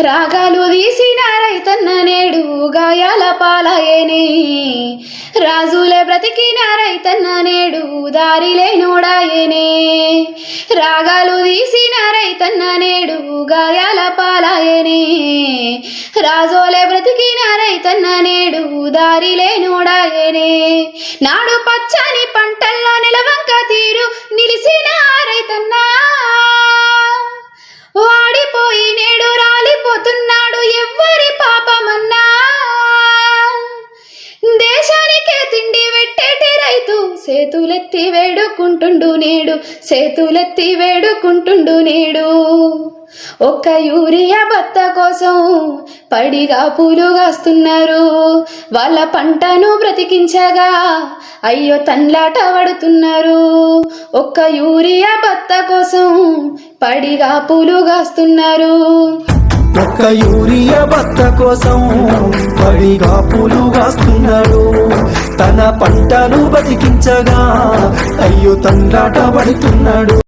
రాగాలు తీసిన రైతన్న నేడు గాయాల పాలయనే. రాజులే బ్రతికిన రైతన్న నేడు దారిలే నోడాయనే. రాగాలు తీసిన రైతన్న నేడు గాయాల పాలయనే. రాజోలే బ్రతికిన రైతన్న నేడు దారిలే నోడాయనే. నాడు పత్ సేతులెత్తి వేడుకుంటుండు నేడు సేతులెత్తి వేడుకుంటుండు నేడు. ఒక్క యూరియా బత్త కోసం పడిగా పూలు కాస్తున్నారు. వాళ్ళ పంటను బ్రతికించగా అయ్యో తన్లాట పడుతున్నారు. ఒక్క యూరియా బత్త కోసం పడిగా పూలు కాస్తున్నారు. ఒక్క యూరియా భర్త కోసం పడిగా పూలు కాస్తున్నారు. తన పంటను బతికించగా అయ్యో తండ్రాట పడుతున్నాడు.